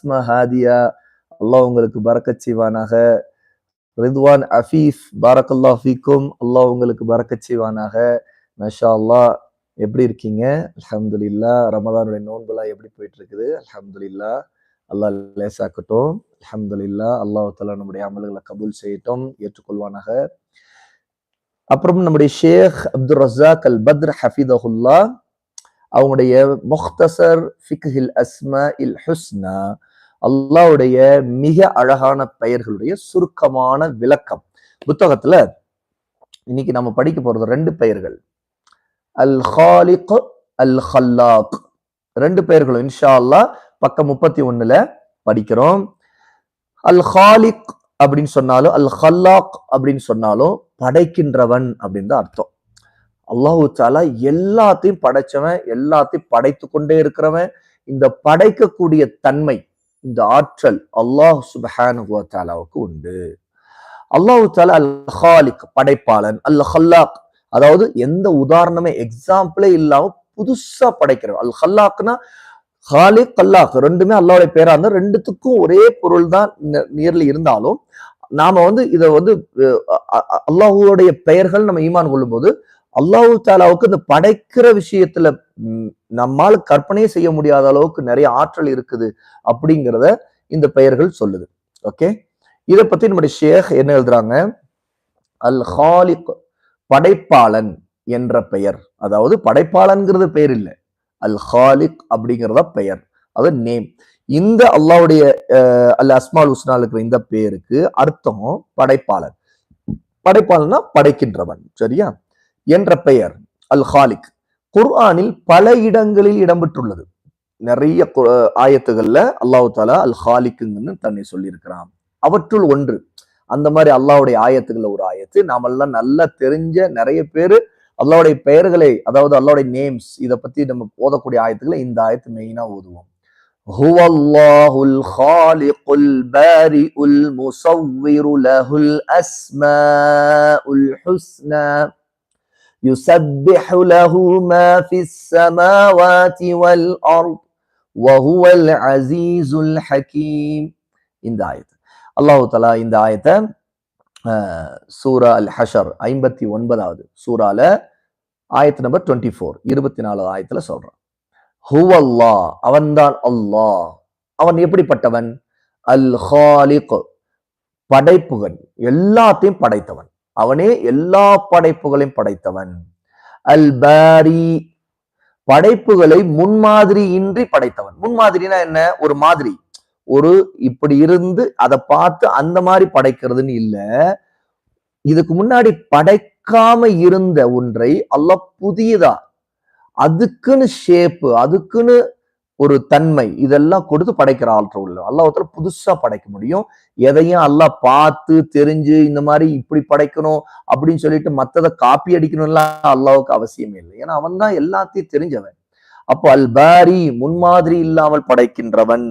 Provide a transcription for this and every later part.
அஸ்மா ஹாதியா அல்லாஹ் உங்களுக்கு பறக்கச் செய்வானாக. ரித்வான் அஃபீஃப் பாரக்கல்லா ஃபீக்கும் அல்லாஹ் உங்களுக்கு பறக்கச் செய்வானாக. மஷா அல்லாஹ் எப்படி இருக்கீங்க? அலமதுல்லா ரமதானுடைய நோன்புலாம் எப்படி போயிட்டு இருக்குது அலமதுல்லா அல்லாஹ் லேசாக்கட்டும். அலமதுல்லா அல்லாஹ் தலா நம்முடைய அமல்களை கபூல் செய்யட்டும் ஏற்றுக்கொள்வானாக. அப்புறம் நம்முடைய Sheikh Abdul Razzaq al Badr ஹஃபிதஹுல்லா அவங்களுடைய முக்தசர் ஃபிக்ஹில் அஸ்மா இல் ஹுஸ்னா அல்லாஹ்வுடைய மிக அழகான பெயர்களுடைய சுருக்கமான விளக்கம். புத்தகத்துல இன்னைக்கு நம்ம படிக்க போறது ரெண்டு பெயர்கள். அல் ஹாலிக் அல் ஹல்லாக் ரெண்டு பெயர்களும் இன்ஷா அல்லாஹ் பக்கம் முப்பத்தி ஒண்ணுல படிக்கிறோம். அல் ஹாலிக் அப்படின்னு சொன்னாலும் அல் ஹல்லாக் அப்படின்னு சொன்னாலும் படைக்கின்றவன் அப்படின்னு தான் அர்த்தம். அல்லாஹு தாலா எல்லாத்தையும் படைச்சவன் எல்லாத்தையும் படைத்து கொண்டே இருக்கிறவன். இந்த படைக்கக்கூடிய தன்மை இந்த ஆற்றல் அல்லாஹ் சுபஹானுவ உண்டு அல்லாஹு தாலா அல் ஹாலிக் படைப்பாளன் அல் ஹல்லாக் அதாவது எந்த உதாரணமே எக்ஸாம்பிளே இல்லாம புதுசா படைக்கிறவன் அல் ஹல்லாக்னா ஹாலிக் அல்லாஹ் ரெண்டுமே அல்லாவுடைய பேரா இருந்தா ரெண்டுத்துக்கும் ஒரே பொருள் தான் நியர்லி இருந்தாலும் நாம வந்து இதை வந்து அல்லாஹுடைய பெயர்கள் நம்ம ஈமான் கொள்ளும் போது அல்லாஹு தாலாவுக்கு இந்த படைக்கிற விஷயத்துல நம்மால் கற்பனையே செய்ய முடியாத அளவுக்கு நிறைய ஆற்றல் இருக்குது அப்படிங்கிறத இந்த பெயர்கள் சொல்லுது. ஓகே? இதை பத்தி நம்முடைய ஷேக் என்ன எழுதுறாங்க? அல் ஹாலிக் படைப்பாளன் என்ற பெயர். அதாவது படைப்பாளன்கிறது பெயர் இல்லை. அல் ஹாலிக் அப்படிங்கிறத பெயர். அது நேம். இந்த அல்லாவுடைய அல் அஸ்மால் உஸ்னால் இருக்கிற இந்த பேருக்கு அர்த்தம் படைப்பாளன். படைப்பாளன்னா படைக்கின்றவன். சரியா? என்ற பெயர் அல் ஹாலிக் குர்ஆனில் பல இடங்களில் இடம்பெற்றுள்ளது நிறைய ஆயத்துகள்ல அல்லாஹு தாலா அல் ஹாலிக்குங்கன்னு தன்னை சொல்லியிருக்கிறான் அவற்றுள் ஒன்று அந்த மாதிரி அல்லாவுடைய ஆயத்துகள்ல ஒரு ஆயத்து நாமெல்லாம் நல்லா தெரிஞ்ச நிறைய பேரு அல்லாவுடைய பெயர்களை அதாவது அல்லாவுடைய நேம்ஸ் இதை பத்தி நம்ம ஓதக்கூடிய ஆயத்துக்களை இந்த ஆயத்து மெயினா ஓதுவோம் هو الله الخالق البارئ المصور له الأسماء الحسنى يسبح له ما في السماوات والأرض وهو العزيز الحكيم இந்த ஆயத்து அல்லாஹு தலா இந்த ஆயத்தை சூரா அல் ஹஷர் ஐம்பத்தி ஒன்பதாவது சூறால ஆயத்து நம்பர் டுவெண்ட்டி ஃபோர் இருபத்தி நாலாவது ஆயத்துல சொல்றான் ஹுவல்லா அவன்தான் அல்லாஹ் அவன் எப்படிப்பட்டவன் அல் ஹாலிக் படைப்புகள் எல்லாத்தையும் படைத்தவன் அவனே எல்லா படைப்புகளையும் படைத்தவன். அல் பாரி படைப்புகளை முன்மாதிரி இன்றி படைத்தவன். முன்மாதிரினா என்ன? ஒரு மாதிரி. ஒரு இப்படி இருந்து அதை பார்த்து அந்த மாதிரி படைக்கிறதுன்னு இல்ல. இதுக்கு முன்னாடி படைக்காம இருந்த ஒன்றை அல்ல புதியதா? அதுக்குன்னு ஷேப்பு அதுக்குன்னு ஒரு தன்மை இதெல்லாம் கொடுத்து படைக்கிற ஆற்றல் உள்ள அல்லாஹத்துல புதுசா படைக்க முடியும். எதையும் அல்லாஹ் பார்த்து தெரிஞ்சு இந்த மாதிரி இப்படி படைக்கணும் அப்படின்னு சொல்லிட்டு மத்ததை காப்பி அடிக்கணும்லாம் அல்லாவுக்கு அவசியமே இல்லை. ஏன்னா அவன் தான் எல்லாத்தையும் தெரிஞ்சவன். அப்போ அல் பாரி முன்மாதிரி இல்லாமல் படைக்கின்றவன்.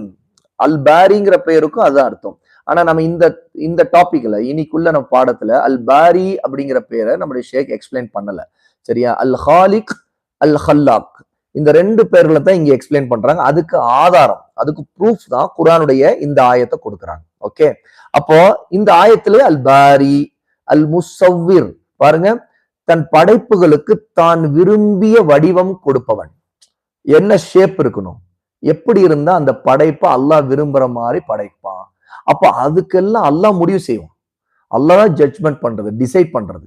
அல் பாரிங்கிற பெயருக்கும் அதுதான் அர்த்தம். ஆனா நம்ம இந்த இந்த டாபிக்ல இன்னைக்குள்ள நம்ம பாடத்துல அல் பாரி அப்படிங்கிற பெயரை நம்முடைய ஷேக் எக்ஸ்பிளைன் பண்ணல. சரியா? அல் ஹாலிக் அல் ஹல்லாக் இந்த ரெண்டு பேர்களை தான் இங்க எக்ஸ்பிளைன் பண்றாங்க. அதுக்கு ஆதாரம் அதுக்கு ப்ரூஃப் தான் குரானுடைய இந்த ஆயத்தை கொடுக்குறாங்க. ஓகே அப்போ இந்த ஆயத்துல அல் பாரி அல் முசவ்விர் பாருங்க தன் படைப்புகளுக்கு தான் விரும்பிய வடிவம் கொடுப்பவன். என்ன ஷேப் இருக்கணும்? எப்படி இருந்தா அந்த படைப்பை அல்லாஹ் விரும்புற மாதிரி படைப்பான். அப்போ அதுக்கெல்லாம் அல்லாஹ் முடிவு செய்வான். அல்லாஹ் தான் ஜட்ஜ்மெண்ட் பண்றது டிசைட் பண்றது.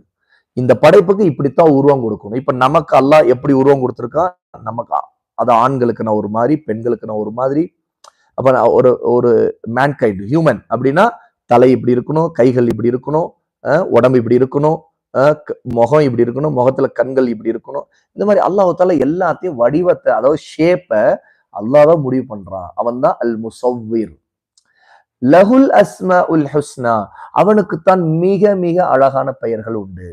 இந்த படைப்புக்கு இப்படித்தான் உருவம் கொடுக்கணும். இப்ப நமக்கு அல்லாஹ் எப்படி உருவம் கொடுத்துருக்கான்? நமக்கு அது ஆண்களுக்கு நான் ஒரு மாதிரி பெண்களுக்கு நான் ஒரு மாதிரி. அப்போ ஒரு ஒரு மேன்கைண்ட் ஹியூமன் அப்படின்னா தலை இப்படி இருக்கணும் கைகள் இப்படி இருக்கணும் உடம்பு இப்படி இருக்கணும் முகம் இப்படி இருக்கணும் முகத்துல கண்கள் இப்படி இருக்கணும். இந்த மாதிரி அல்லாஹால எல்லாத்தையும் வடிவத்தை அதாவது ஷேப்பை அல்லாஹ் தான் முடிவு பண்றான். அவன் தான் அல் முசவ்விர் லஹுல் அஸ்மா உல் ஹுஸ்னா அவனுக்குத்தான் மிக மிக அழகான பெயர்கள் உண்டு.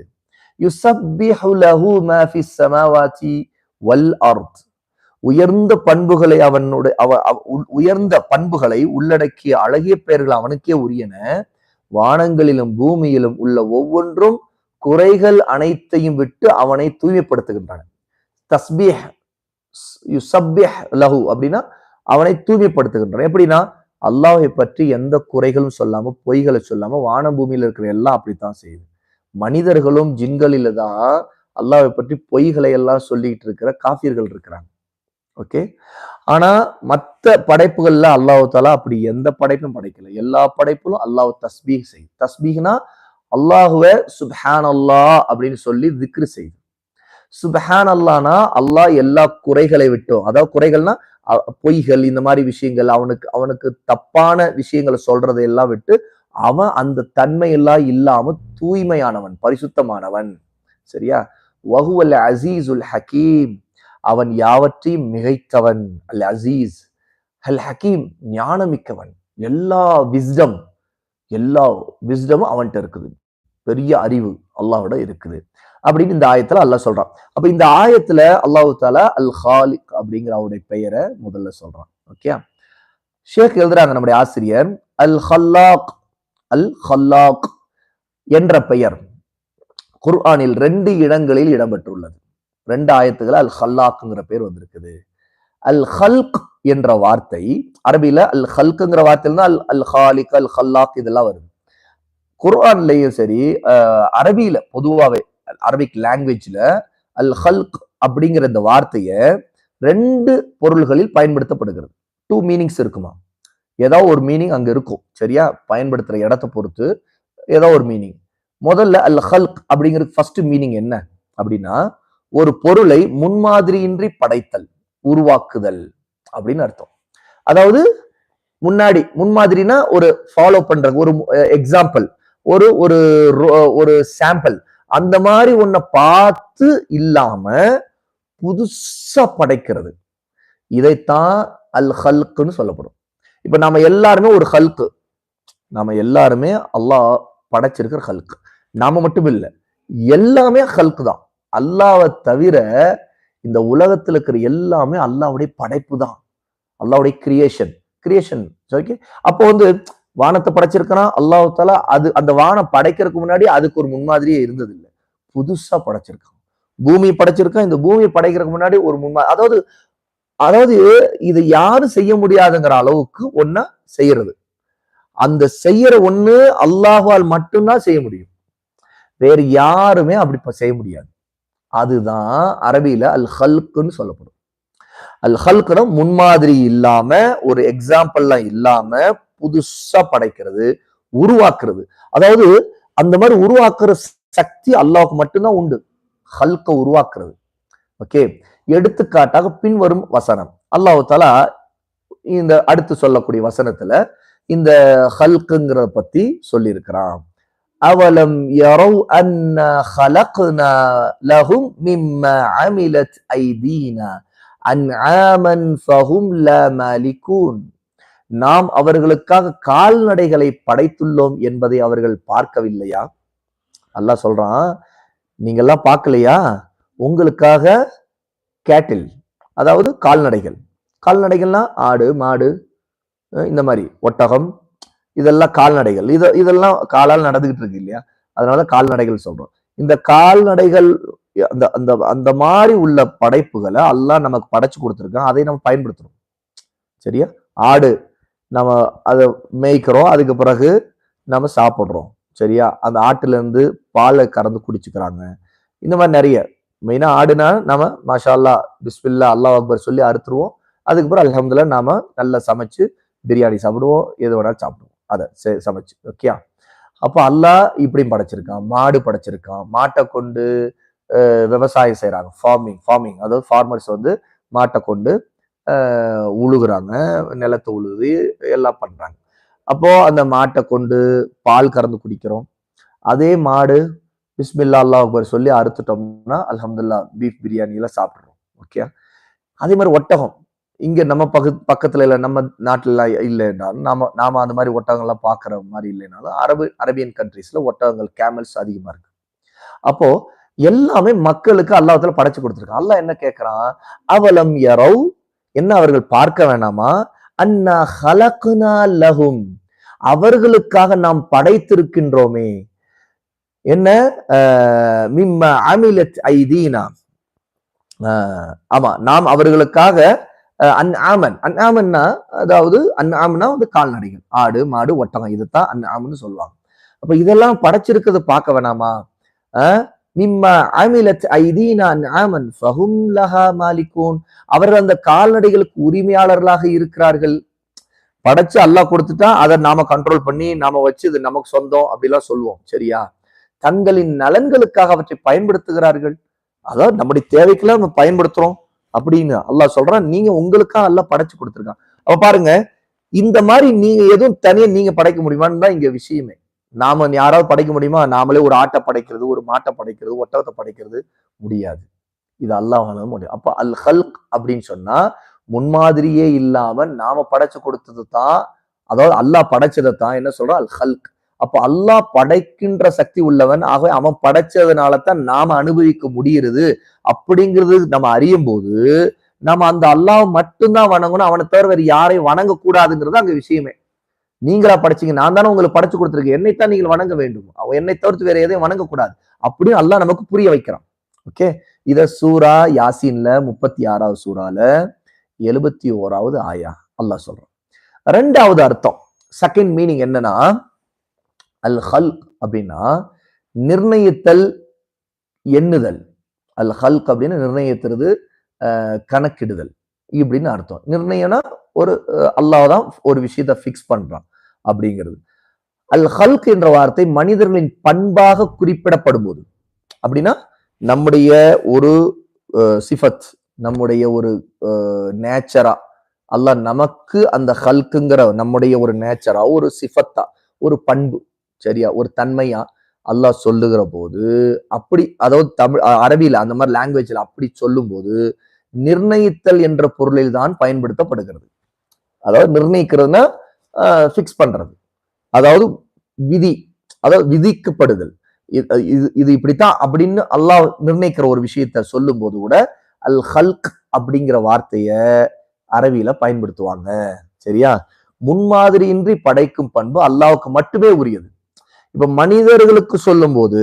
யுசப்பிஹு லஹு மா ஃபிஸ் ஸமாவாதி வல் அர்த். உயர்ந்த பண்புகளை அவனுடைய அவ உயர்ந்த பண்புகளை உள்ளடக்கிய அழகிய பெயர்கள் அவனுக்கே உரியன. வானங்களிலும் பூமியிலும் உள்ள ஒவ்வொன்றும் குறைகள் அனைத்தையும் விட்டு அவனை தூய்மைப்படுத்துகின்றன. தஸ்பீஹ் யுசப்பிஹ் லஹு அப்படின்னா அவனை தூய்மைப்படுத்துகின்றன. எப்படின்னா அல்லாஹை பற்றி எந்த குறைகளும் சொல்லாம பொய்களை சொல்லாம வான பூமியில இருக்கிற எல்லாம் அப்படித்தான் செய்யுது. மனிதர்களும் ஜின்களில தான் அல்லாவை பற்றி பொய்களை எல்லாம் சொல்லிக்கிட்டு இருக்கிற காஃபியர்கள் இருக்கிறாங்க. ஓகே ஆனா மற்ற படைப்புகள்ல அல்லாஹ் தாலா அப்படி எந்த படைப்பும் படைக்கல. எல்லா படைப்புகளும் அல்லாஹ் தஸ்பீக் செய்யும் தஸ்பீக்னா அல்லாஹுவ சுபஹான் அல்லாஹ் அப்படின்னு சொல்லி திக்ரு செய்யுது சுபஹான் அல்லானா அல்லாஹ் எல்லா குறைகளை விட்டோம். அதாவது குறைகள்னா பொய்கள் இந்த மாதிரி விஷயங்கள் அவனுக்கு அவனுக்கு தப்பான விஷயங்களை சொல்றதை எல்லாம் விட்டு அவன் அந்த தன்மையெல்லாம் இல்லாம தூய்மையானவன் பரிசுத்தமானவன். சரியா? வஹுவல் உல் ஹக்கீம் அவன் யாவற்றையும் மிகைத்தவன். அல் அசீஸ். அல் ஹக்கீம் ஞானமிக்கவன். எல்லா விஸ்டம் எல்லா விஸ்டமும் அவன்கிட்ட இருக்குது. பெரிய அறிவு அல்லாவோட இருக்குது. அப்படின்னு இந்த ஆயத்துல அல்லாஹ் சொல்றான். அப்ப இந்த ஆயத்துல அல்லாஹு தாலா அல் ஹாலிக் அப்படிங்கிற அவருடைய பெயரை முதல்ல சொல்றான். ஓகே? ஷேக் எழுதுறாங்க நம்முடைய ஆசிரியர். அல் ஹல்லாக் அல் ஹல்லாக் என்ற பெயர். குர்ஆனில் ரெண்டு இடங்களில் இடம்பெற்றுள்ளது. ரெண்டு ஆயத்துகள் அல் ஹல்லாக்குங்கிற பேர் வந்திருக்குது. அல் ஹல்க் என்ற வார்த்தை அரபியில அல் ஹல்க்குங்கிற வார்த்தையில தான் அல் அல் ஹாலிக் அல் ஹல்லாக் இதெல்லாம் வருது. குர்ஆன்லயும் சரி அரபியில பொதுவாகவே அரபிக் லாங்குவேஜ்ல அல் ஹல்க் அப்படிங்கிற இந்த வார்த்தையை ரெண்டு பொருள்களில் பயன்படுத்தப்படுகிறது. டூ மீனிங்ஸ் இருக்குமா? ஏதோ ஒரு மீனிங் அங்க இருக்கும். சரியா? பயன்படுத்துற இடத்தை பொறுத்து ஏதோ ஒரு மீனிங் முதல்ல அல் ஹல்க் அப்படிங்கிறது ஃபர்ஸ்ட் மீனிங் என்ன? அப்படின்னா ஒரு பொருளை முன்மாதிரியின்றி படைத்தல் உருவாக்குதல் அப்படின்னு அர்த்தம். அதாவது முன்னாடி முன்மாதிரினா ஒரு ஃபாலோ பண்ற ஒரு எக்ஸாம்பிள் ஒரு ஒரு ஒரு சாம்பிள் அந்த மாதிரி ஒன்ன பார்த்து இல்லாம புதுசா படைக்கிறது. இதைத்தான் அல் ஹல்க்குன்னு சொல்லப்படும். இப்ப நாம எல்லாருமே ஒரு ஹல்க்கு நாம எல்லாருமே அல்லாஹ் படைச்சிருக்கிற ஹல்க் நாம மட்டும் இல்லை எல்லாமே ஹல்க் தான். அல்லாவை தவிர இந்த உலகத்துல இருக்கிற எல்லாமே அல்லாவுடைய படைப்பு தான். அல்லாவுடைய கிரியேஷன் கிரியேஷன் ஓகே அப்போ வந்து வானத்தை படைச்சிருக்கிறான் அல்லாஹ் தாலா அது அந்த வானம் படைக்கிறதுக்கு முன்னாடி அதுக்கு ஒரு முன்மாதிரியே இருந்தது இல்லை புதுசா படைச்சிருக்கான். பூமி படைச்சிருக்கான் இந்த பூமியை படைக்கிறதுக்கு முன்னாடி ஒரு முன்மா அதாவது அதாவது இது யாரும் செய்ய முடியாதுங்கிற அளவுக்கு ஒன்ன செய்யறது. அந்த செய்யற ஒண்ணு அல்லாஹ்வால் மட்டும்தான் செய்ய முடியும். வேறு யாருமே அப்படி செய்ய முடியாது. அதுதான் அரபியில அல் ஹல்குன்னு சொல்லப்படும். அல் ஹல்குனா முன்மாதிரி இல்லாம ஒரு எக்ஸாம்பிள்லாம் இல்லாம புதுசா படைக்கிறது உருவாக்குறது. அதாவது அந்த மாதிரி உருவாக்குற சக்தி அல்லாவுக்கு மட்டும்தான் உண்டு. ஹல்க உருவாக்குறது. ஓகே? எடுத்துக்காட்டாக பின்வரும் வசனம். அல்லாஹ் தாலா இந்த அடுத்து சொல்லக்கூடிய வசனத்துல இந்த ஹல்குங்கிறத பத்தி சொல்லியிருக்கிறான். அவலம் யரவ் அன்ன خلقنا لهم مما عملت أيدينا أنعاما فهم لا مالكون நாம் அவர்களுக்காக கால்நடைகளை படைத்துள்ளோம் என்பதை அவர்கள் பார்க்கவில்லையா அல்லாஹ் சொல்றான் நீங்கெல்லாம் பார்க்கலையா உங்களுக்காக கேட்டில் அதாவது கால்நடைகள் கால்நடைகள்னா ஆடு மாடு அஹ் இந்த மாதிரி ஒட்டகம் இதெல்லாம் கால்நடைகள். இது இதெல்லாம் காலால் நடந்துகிட்டு இருக்கு இல்லையா? அதனால கால்நடைகள் சொல்றோம். இந்த கால்நடைகள் அந்த அந்த அந்த மாதிரி உள்ள படைப்புகளை எல்லாம் நமக்கு படைச்சு கொடுத்துருக்கான். அதை நம்ம பயன்படுத்துறோம். சரியா? ஆடு நம்ம அதை மேய்க்கிறோம். அதுக்கு பிறகு நம்ம சாப்பிட்றோம். சரியா? அந்த ஆட்டுல இருந்து பாலை கறந்து குடிச்சுக்கிறாங்க. இந்த மாதிரி நிறைய. மெயினா ஆடுனா நம்ம மாஷா அல்லா பிஸ்மில்லா அல்லாஹ் அக்பர் சொல்லி அறுத்துருவோம். அதுக்கப்புறம் அலமதுல நாம நல்லா சமைச்சு பிரியாணி சாப்பிடுவோம். எது வேணாலும் சாப்பிடுவோம். அதை சமைச்சு ஓகே அப்போ அல்லாஹ் இப்படியும் படைச்சிருக்கான் மாடு படைச்சிருக்கான் மாட்டை கொண்டு விவசாயம் செய்கிறாங்க ஃபார்மிங் ஃபார்மிங் அதாவது ஃபார்மர்ஸ் வந்து மாட்டை கொண்டு உழுகுறாங்க நிலத்தை உழுது எல்லாம் பண்ணுறாங்க அப்போ அந்த மாட்டை கொண்டு பால் கறந்து குடிக்கிறோம். அதே மாடு பிஸ்மில்லா அல்லாஹ் அக்பர் சொல்லி அறுத்துட்டோம்னா அலமதுல்லா பீஃப் பிரியாணியெல்லாம் சாப்பிட்றோம் ஓகே அதே மாதிரி ஒட்டகம். இங்க நம்ம பக்க பக்கத்துல இல்ல நம்ம நாட்டுல இல்லைனாலும் நாம நாம அந்த மாதிரி ஒட்டகங்கள்லாம் பாக்குற மாதிரி இல்லைனாலும் அரபு அரேபியன் கண்ட்ரீஸ்ல ஒட்டகங்கள் கேமல்ஸ் அதிகமா இருக்கு. அப்போ எல்லாமே மக்களுக்கு அல்லாஹத்துல படைச்சு கொடுத்துருக்கான் அல்லாஹ் என்ன கேட்கறான் அவலம் யரவ் என்ன அவர்கள் பார்க்க வேணாமா? அண்ணா ஹலகுனா லஹும் அவர்களுக்காக நாம் படைத்திருக்கின்றோமே. என்ன? மிம்ம அமிலத் ஐதீனா. ஆஹ் ஆமா நாம் அவர்களுக்காக அன் ஆமன் அன் ஆமன்னா அதாவது அன் ஆமன்னா வந்து கால்நடைகள். ஆடு மாடு ஒட்டகம். இதுதான் அன் ஆமன்னு சொல்லுவாங்க. அப்ப இதெல்லாம் படைச்சிருக்கிறது பார்க்க வேணாமா? அஹ் மிம்மா அமிலத் ஐதீனா அன் ஆமன் ஃபஹும் லஹா மாலிகூன். அவர்கள் அந்த கால்நடைகளுக்கு உரிமையாளர்களாக இருக்கிறார்கள். படைச்சு அல்லாஹ் கொடுத்துட்டா அதை நாம கண்ட்ரோல் பண்ணி நாம வச்சு இது நமக்கு சொந்தம் அப்படிலாம் சொல்லுவோம். சரியா? தங்களின் நலன்களுக்காக அவற்றை பயன்படுத்துகிறார்கள். அதாவது நம்முடைய தேவைக்கெல்லாம் நம்ம பயன்படுத்துறோம். அப்படின்னு அல்லாஹ் சொல்றான். நீங்க உங்களுக்காக அல்லாஹ் படைச்சு கொடுத்துருக்கான். அப்ப பாருங்க இந்த மாதிரி நீங்க எதுவும் தனியா நீங்க படைக்க முடியுமான்னு தான் இங்க விஷயமே. நாம யாராவது படைக்க முடியுமா? நாமளே ஒரு ஆட்டை படைக்கிறது ஒரு மாட்டை படைக்கிறது ஒட்டகத்தை படைக்கிறது முடியாது. இது அல்லாஹ் முடியும். அப்ப அல் ஹல்க் அப்படின்னு சொன்னா முன்மாதிரியே இல்லாம நாம படைச்சு கொடுத்தது தான் அதாவது அல்லாஹ் படைச்சதை தான் என்ன சொல்றோம் அல் ஹல்க். அப்போ அல்லாஹ் படைக்கின்ற சக்தி உள்ளவன். ஆகவே அவன் படைச்சதுனால தான் நாம அனுபவிக்க முடியுது அப்படிங்கிறது நம்ம அறியும் போது நம்ம அந்த அல்லாஹ் மட்டும்தான் வணங்கணும் அவனை தவிர வேறு யாரையும் வணங்க கூடாதுங்கிறது அங்க விஷயமே. நீங்களா படைச்சீங்க நான் தானே உங்களுக்கு படைச்சு கொடுத்துருக்கேன். என்னைத்தான் நீங்கள் வணங்க வேண்டும். அவன் என்னை தவிர்த்து வேற எதையும் வணங்கக்கூடாது. அப்படின்னு அல்லாஹ் நமக்கு புரிய வைக்கிறான். ஓகே? இத சூரா யாசீன்ல முப்பத்தி ஆறாவது சூறால எழுபத்தி ஓராவது ஆயா அல்லாஹ் சொல்றான். ரெண்டாவது அர்த்தம். செகண்ட் மீனிங் என்னன்னா அல் ஹல்க் அப்படின்னா நிர்ணயித்தல் எண்ணுதல். அல் ஹல்க் அப்படின்னு நிர்ணயித்துறது கணக்கிடுதல் இப்படின்னு அர்த்தம். நிர்ணயம்னா ஒரு அல்லாஹ் தான் ஒரு விஷயத்த ஃபிக்ஸ் பண்றான் அப்படிங்கிறது. அல் ஹல்க் என்ற வார்த்தை மனிதர்களின் பண்பாக குறிப்பிடப்படும் போது அப்படின்னா நம்முடைய ஒரு சிஃபத் நம்முடைய ஒரு நேச்சரா அல்லாஹ் நமக்கு அந்த ஹல்க்குங்கிற நம்முடைய ஒரு நேச்சரா ஒரு சிஃபத்தா ஒரு பண்பு சரியா? ஒரு தன்மையா? அல்லாஹ் சொல்லுகிற போது அப்படி அதாவது தமிழ் அரபியில் அந்த மாதிரி லாங்குவேஜ்ல அப்படி சொல்லும்போது நிர்ணயித்தல் என்ற பொருளில் தான் பயன்படுத்தப்படுகிறது. அதாவது நிர்ணயிக்கிறதுனா ஃபிக்ஸ் பண்றது. அதாவது விதி அதாவது விதிக்கப்படுதல். இது இது- இது இப்படித்தான் அப்படின்னு அல்லாஹ் நிர்ணயிக்கிற ஒரு விஷயத்த சொல்லும் போது கூட அல் ஹல்க் அப்படிங்கிற வார்த்தைய அரபியில பயன்படுத்துவாங்க. சரியா? முன்மாதிரியின்றி படைக்கும் பண்பு அல்லாவுக்கு மட்டுமே உரியது. இப்ப மனிதர்களுக்கு சொல்லும்போது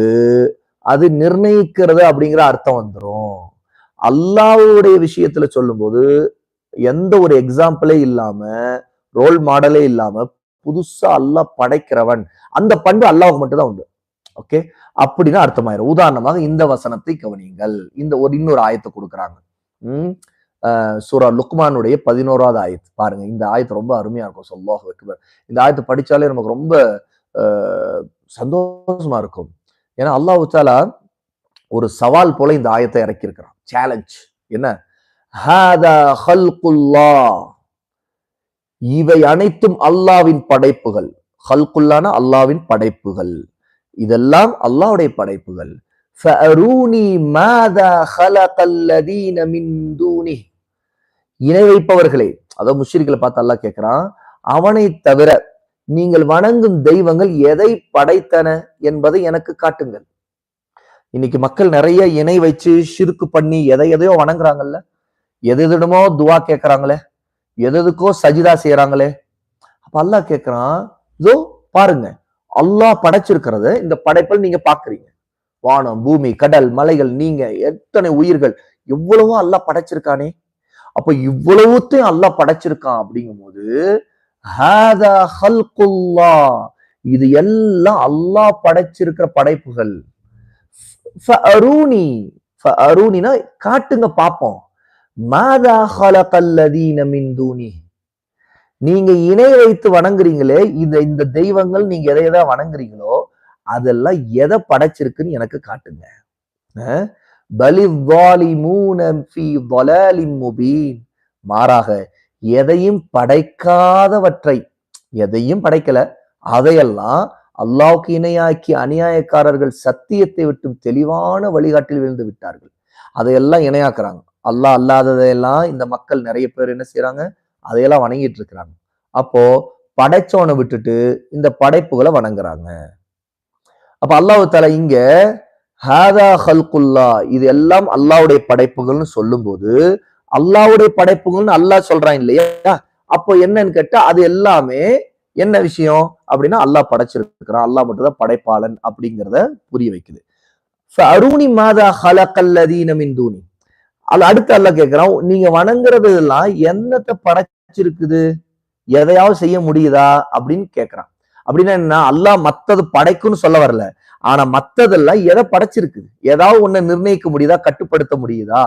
அது நிர்ணயிக்கிறது அப்படிங்கிற அர்த்தம் வந்துரும். அல்லாவுடைய விஷயத்துல சொல்லும்போது எந்த ஒரு எக்ஸாம்பிளே இல்லாம ரோல் மாடலே இல்லாம புதுசா அல்லாஹ் படைக்கிறவன் அந்த பண்பு அல்லாவுக்கு மட்டும்தான் உண்டு. ஓகே அப்படின்னு அர்த்தமாயிரும். உதாரணமாக இந்த வசனத்தை கவனியுங்கள். இந்த ஒரு இன்னொரு ஆயத்தை கொடுக்குறாங்க. உம் சூரா லுக்மானுடைய பதினோராவது ஆயத்து பாருங்க. இந்த ஆயத்து ரொம்ப அருமையா இருக்கும். சொல்லாஹ் இந்த ஆயத்தை படிச்சாலே நமக்கு ரொம்ப சந்தோஷமா இருக்கும் ஏன்னா அல்லாஹ் உச்சாலா ஒரு சவால் போல இந்த ஆயத்தை இறக்கியிருக்கிறான். சேலஞ்ச் என்ன? ஹல்குல்லாஹ். இவை அனைத்தும் அல்லாவின் படைப்புகள். ஹல்குல்லான அல்லாவின் படைப்புகள். இதெல்லாம் அல்லாவுடைய படைப்புகள். இணை வைப்பவர்களே அதாவது முஷ்ரிக்களை பார்த்து அல்லாஹ் கேட்கிறான் அவனை தவிர நீங்கள் வணங்கும் தெய்வங்கள் எதை படைத்தன என்பதை எனக்கு காட்டுங்கள். இன்னைக்கு மக்கள் நிறைய இணை வச்சு சிறுக்கு பண்ணி எதை எதையோ வணங்குறாங்கல்ல? எது எதுடமோ துவா கேட்கறாங்களே எது எதுக்கோ சஜிதா செய்யறாங்களே அப்ப அல்லாஹ் கேட்கிறான் இதோ பாருங்க அல்லாஹ் படைச்சிருக்கிறத இந்த படைப்பில் நீங்க பாக்குறீங்க. வானம் பூமி கடல் மலைகள் நீங்க எத்தனை உயிர்கள் எவ்வளவோ அல்லாஹ் படைச்சிருக்கானே. அப்ப இவ்வளவுத்தையும் அல்லாஹ் படைச்சிருக்கான் அப்படிங்கும்போது ஹாதா ஹல்குல்லா இது எல்லாம் அல்லாஹ் படைச்சிருக்கிற படைப்புகள். ஃபஅரூனி ஃபஅரூனினா காட்டுங்க பாப்போம். மாதா ஹலகல்லதீன மின் தூனி. நீங்க இணை வைத்து வணங்குறீங்களே இந்த இந்த தெய்வங்கள் நீங்க எதை எதை வணங்குறீங்களோ அதெல்லாம் எதை படைச்சிருக்குன்னு எனக்கு காட்டுங்க. பலி மாறாக எதையும் படைக்காதவற்றை எதையும் படைக்கல அதையெல்லாம் அல்லாவுக்கு இணையாக்கி அநியாயக்காரர்கள் சத்தியத்தை விட்டும் தெளிவான வழிகாட்டில் விழுந்து விட்டார்கள். அதையெல்லாம் இணையாக்குறாங்க. அல்லாஹ் அல்லாததையெல்லாம் இந்த மக்கள் நிறைய பேர் என்ன செய்யறாங்க அதையெல்லாம் வணங்கிட்டு இருக்கிறாங்க. அப்போ படைச்சோனை விட்டுட்டு இந்த படைப்புகளை வணங்குறாங்க. அப்ப அல்லாஹ் தலை இங்க ஹாதா ஹல்குல்லா இது எல்லாம் அல்லாஹ்வுடைய படைப்புகள்னு சொல்லும்போது அல்லாவுடைய படைப்புகள்னு அல்லாஹ் சொல்றான் இல்லையா? அப்போ என்னன்னு கேட்டா அது எல்லாமே என்ன விஷயம்? அப்படின்னா அல்லாஹ் படைச்சிருக்கிறான். அல்லாஹ் மட்டும்தான் படைப்பாளன் அப்படிங்கிறத புரிய வைக்குது. அருணி மாதா ஹல கல்லதீனமின் தூனி அது அடுத்து அல்ல கேட்கிறான் நீங்க வணங்குறது எல்லாம் என்னத்தை படைச்சிருக்குது? எதையாவது செய்ய முடியுதா? அப்படின்னு கேட்கிறான் அப்படின்னா என்ன? அல்லாஹ் மத்தது படைக்கும்னு சொல்ல வரல. ஆனா மத்ததெல்லாம் எதை படைச்சிருக்குது? ஏதாவது ஒண்ணு நிர்ணயிக்க முடியுதா? கட்டுப்படுத்த முடியுதா?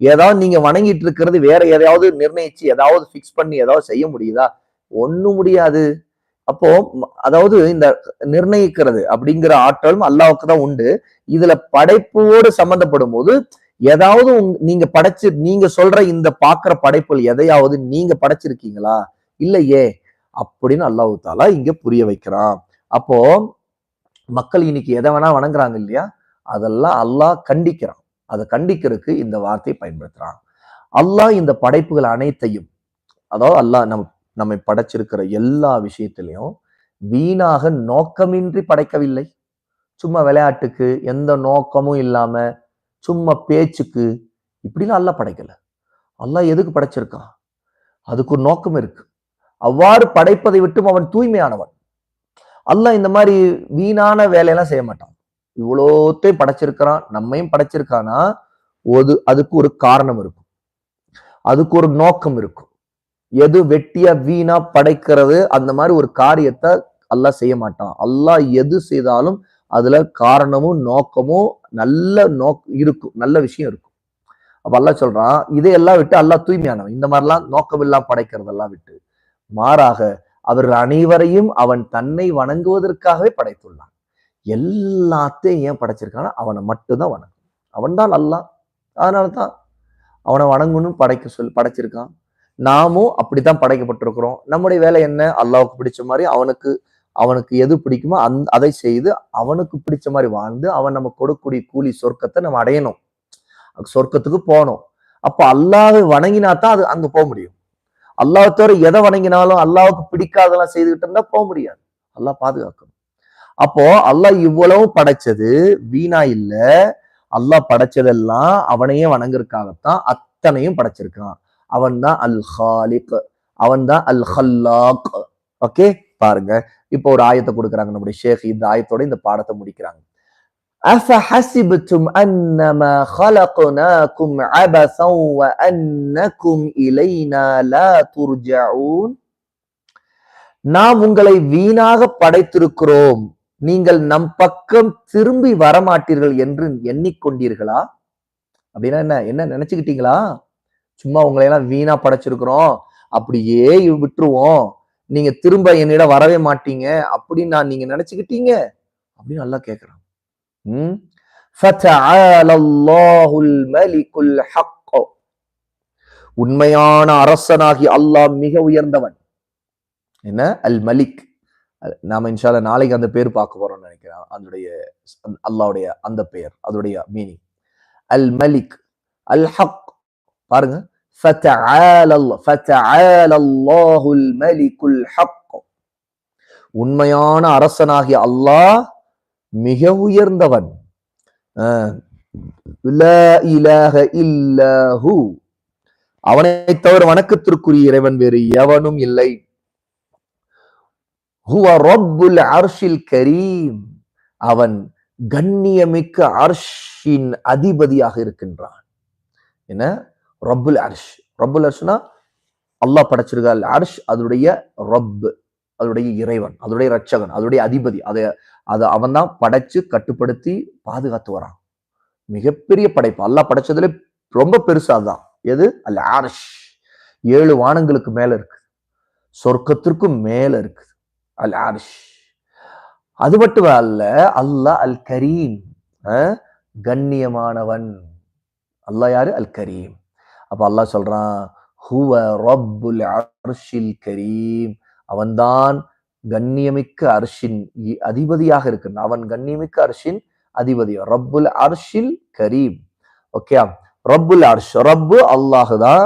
ஏதாவது நீங்க வணங்கிட்டு இருக்கிறது வேற எதையாவது நிர்ணயிச்சு ஏதாவது ஃபிக்ஸ் பண்ணி ஏதாவது செய்ய முடியுதா? ஒண்ணும் முடியாது. அப்போ அதாவது இந்த நிர்ணயிக்கிறது அப்படிங்கிற ஆற்றலும் அல்லாவுக்கு தான் உண்டு. இதுல படைப்போடு சம்பந்தப்படும் போது ஏதாவது நீங்க படைச்சு நீங்க சொல்ற இந்த பாக்குற படைப்புகள் எதையாவது நீங்க படைச்சிருக்கீங்களா? இல்லையே. அப்படின்னு அல்லாஹ் தாலா இங்க புரிய வைக்கிறான். அப்போ மக்கள் இன்னைக்கு எதை வேணா வணங்குறாங்க இல்லையா? அதெல்லாம் அல்லாஹ் கண்டிக்கிறான். அதை கண்டிக்கிறதுக்கு இந்த வார்த்தையை பயன்படுத்துறான். அல்லாஹ் இந்த படைப்புகள் அனைத்தையும் அதாவது அல்லாஹ் நம்ம நம்மை படைச்சிருக்கிற எல்லா விஷயத்திலையும் வீணாக நோக்கமின்றி படைக்கவில்லை. சும்மா விளையாட்டுக்கு எந்த நோக்கமும் இல்லாம சும்மா பேச்சுக்கு இப்படிலாம் அல்லாஹ் படைக்கல. அல்லாஹ் எதுக்கு படைச்சிருக்கான்? அதுக்கு ஒரு நோக்கம் இருக்கு. அவ்வாறு படைப்பதை விட்டும் அவன் தூய்மையானவன். அல்லாஹ் இந்த மாதிரி வீணான வேலையெல்லாம் செய்ய மாட்டான். இவ்வளோத்தையும் படைச்சிருக்கிறான் நம்மையும் படைச்சிருக்கானா? ஒரு அதுக்கு ஒரு காரணம் இருக்கும். அதுக்கு ஒரு நோக்கம் இருக்கும். எது வெட்டியா வீணா படைக்கிறது அந்த மாதிரி ஒரு காரியத்தை அல்லாஹ் செய்ய மாட்டான். அல்லாஹ் எது செய்தாலும் அதுல காரணமும் நோக்கமும் நல்ல நோக் இருக்கும். நல்ல விஷயம் இருக்கும். அப்ப அல்லாஹ் சொல்றான் இதையெல்லாம் விட்டு அல்லாஹ் தூய்மையானவன். இந்த மாதிரிலாம் நோக்கம் இல்லாம படைக்கிறதெல்லாம் விட்டு மாறாக அவர்கள் அனைவரையும் அவன் தன்னை வணங்குவதற்காகவே படைத்துள்ளான். எல்லாத்தையும் ஏன் படைச்சிருக்கான்னா அவனை மட்டும்தான் வணங்கும். அவன் தான் அல்லாஹ் அதனால தான் அவனை வணங்கணும்னு படைக்க சொல் படைச்சிருக்கான். நாமும் அப்படித்தான் படைக்கப்பட்டிருக்கிறோம். நம்முடைய வேலை என்ன? அல்லாவுக்கு பிடிச்ச மாதிரி அவனுக்கு அவனுக்கு எது பிடிக்குமோ அந் அதை செய்து அவனுக்கு பிடிச்ச மாதிரி வாழ்ந்து அவன் நம்ம கொடுக்கக்கூடிய கூலி சொர்க்கத்தை நம்ம அடையணும். சொர்க்கத்துக்கு போகணும். அப்போ அல்லாஹ் வணங்கினா தான் அது அங்க போக முடியும். அல்லாஹ் தவிர எதை வணங்கினாலும் அல்லாவுக்கு பிடிக்காதெல்லாம் செய்துகிட்டு இருந்தா போக முடியாது. அல்லாஹ் பாதுகாக்கணும். அப்போ அல்லாஹ் இவ்வளவு படைச்சது வீணா இல்ல அல்லாஹ் படைச்சதெல்லாம் அவனையே வணங்குறதுக்காகத்தான் அத்தனையும் படைச்சிருக்கான் அவன் தான் அல் ஹாலிக் அவன் தான் அல் ஹல்லாக் ஓகே பாருங்க இப்போ ஒரு ஆயத்தை கொடுக்குறாங்க நம்முடைய ஷேக் இந்த ஆயத்தோட இந்த பாடத்தை முடிக்கிறாங்க أفحسبتم أنما خلقناكم عبثا وأنكم إلينا لا ترجعون நாம் உங்களை வீணாக படைத்திருக்கிறோம் நீங்கள் நம் பக்கம் திரும்பி வரமாட்டீர்கள் என்று எண்ணிக்கொண்டீர்களா? அப்படின்னா என்ன? என்ன நினைச்சுக்கிட்டீங்களா? சும்மா உங்களை எல்லாம் வீணா படைச்சிருக்கிறோம். அப்படியே விட்டுருவோம். நீங்க திரும்ப என்னிடம் வரவே மாட்டீங்க. அப்படின்னு நான் நீங்க நினைச்சுக்கிட்டீங்க. அப்படின்னு நல்லா கேட்கிறான் உம் உண்மையான அரசனாகி அல்லாஹ் மிக உயர்ந்தவன். என்ன? அல் மலிக். நாம இன்ஷால நாளைக்கு அந்த பேர் பார்க்க போறோம்னு நினைக்கிறேன். அதனுடைய அல்லாவுடைய அந்த பெயர் அதோடைய மீனிங் அல் மலிக் அல் ஹக் பாருங்க. உண்மையான அரசனாகிய அல்லாஹ் மிக உயர்ந்தவன். அவனை தவிர வணக்கத்திற்குரிய இறைவன் வேறு எவனும் இல்லை. ஹுவ ரப்புல் அர்ஷில் கரீம். அவன் கண்ணியமிக்க அர்ஷின் அதிபதியாக இருக்கின்றான். என்ன? ரப்புல் அர்ஷ். ரப்புல் அர்ஷ்னா அல்லாஹ் படைச்சிருக்காள். அர்ஷ் அதனுடைய ரப் அதனுடைய இறைவன் அதனுடைய ரட்சகன் அதனுடைய அதிபதி. அதை அதை அவன் தான் படைச்சு கட்டுப்படுத்தி பாதுகாத்து வரான். மிகப்பெரிய படைப்பு. அல்லாஹ் படைச்சதுல ரொம்ப பெருசா அதுதான் எது? அல்ல ஆர்ஷ் ஏழு வானங்களுக்கு மேல இருக்கு. சொர்க்கத்திற்கும் மேல இருக்குது அல் அர்ஷ் அது மட்டும் அல்ல அல்லாஹ் அல் கரீம் கண்ணியமானவன். அல்லாஹ் யாரு? அல் கரீம் அப்ப அல்லாஹ் சொல்றான் ஹுவ ரப்புல் அர்ஷில் கரீம். அவன்தான் கண்ணியமிக்க அர்ஷின் அதிபதியாக இருக்கின்றான் அவன் கண்ணியமிக்க அர்ஷின் அதிபதி. ரப்புல் அர்ஷில் கரீம். ஓகே? ரப்புல் அர்ஷ் ரப்பு அல்லாஹு தான்.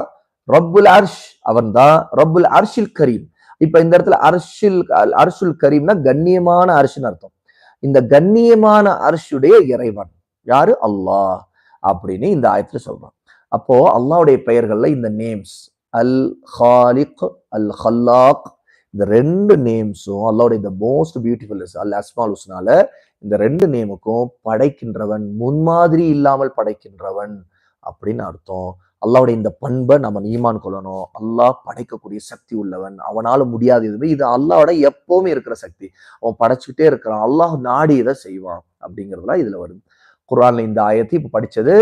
ரப்புல் அர்ஷ் அவன் தான் ரப்புல் அர்ஷில் கரீம். இப்ப இந்த இடத்துல அர்ஷில் அல் அர்ஷுல் கரீம்னா கண்ணியமான அர்ஷின் அர்த்தம். இந்த கண்ணியமான அர்ஷுடைய இறைவன். யாரு? அல்லாஹ் அப்படின்னு இந்த ஆயத்துல சொல்றான். அப்போ அல்லாஹ்வுடைய பெயர்கள்ல இந்த நேம்ஸ் அல் ஹாலிக் அல் ஹல்லாக் இந்த ரெண்டு நேம்ஸும் அல்லாவுடைய இந்த மோஸ்ட் பியூட்டிஃபுல் அல் அஸ்மால் உஸ்னால இந்த ரெண்டு நேமுக்கும் படைக்கின்றவன் முன்மாதிரி இல்லாமல் படைக்கின்றவன் அப்படின்னு அர்த்தம். அல்லாவுடைய இந்த பண்பை நம்ம ஈமான் கொள்ளணும். அல்லாஹ் படைக்கக்கூடிய சக்தி உள்ளவன். அவனால முடியாது எதுவுமே இது அல்லாவோட எப்பவுமே இருக்கிற சக்தி. அவன் படைச்சுக்கிட்டே இருக்கிறான். அல்லாஹ் நாடி இதை செய்வான் அப்படிங்கிறதுலாம் இதுல வருது. குரான்ல இந்த ஆயத்தை இப்ப படிச்சது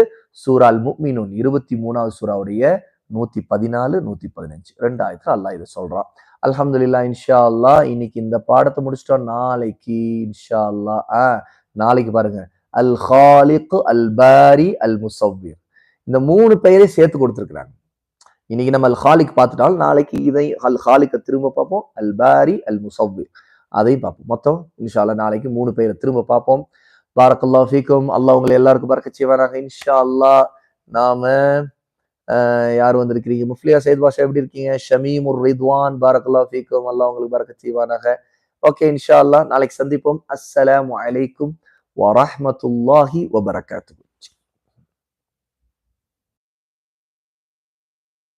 சூரால் முக்மினூன் இருபத்தி மூணாவது சூறாவுடைய நூத்தி பதினாலு நூத்தி பதினஞ்சு. ரெண்டு ஆயிரத்துல அல்லாஹ் இதை சொல்றான். அல்ஹம்துலில்லாஹ் இன்ஷா அல்லாஹ் இன்னைக்கு இந்த பாடத்தை முடிச்சிட்டோம். நாளைக்கு இன்ஷா அல்லாஹ் ஆஹ் நாளைக்கு பாருங்க. அல் ஹாலிக் அல் பாரி அல் முசவ்விர் இந்த மூணு பெயரை சேர்த்து கொடுத்துருக்குறாங்க. இன்னைக்கு நம்ம அல் ஹாலிக் பார்த்துட்டாலும் நாளைக்கு இதை அல் ஹாலிக்கை திரும்ப பார்ப்போம் அல் பாரி அல் முசவ்விர் அதையும் பார்ப்போம். மொத்தம் இன்ஷா நாளைக்கு மூணு பேரை திரும்ப பார்ப்போம். பாரக்கல்லா ஃபீக்கும். அல்லா உங்களை எல்லாருக்கும் பறக்க செய்வானாக. இன்ஷா அல்லாஹ் நாம யார் வந்திருக்கிறீங்க? முஃப்லியா சைத் பாஷா எப்படி இருக்கீங்க? ஷமீமுர் ரித்வான். பாரக்கல்லா ஃபீக்கும். அல்லாஹ் உங்களுக்கு பறக்க செய்வானாக. ஓகே இன்ஷா அல்லாஹ் நாளைக்கு சந்திப்போம். அஸ்ஸலாம் அலைக்கும் வரஹ்மத்துல்லாஹி வபரகாத்து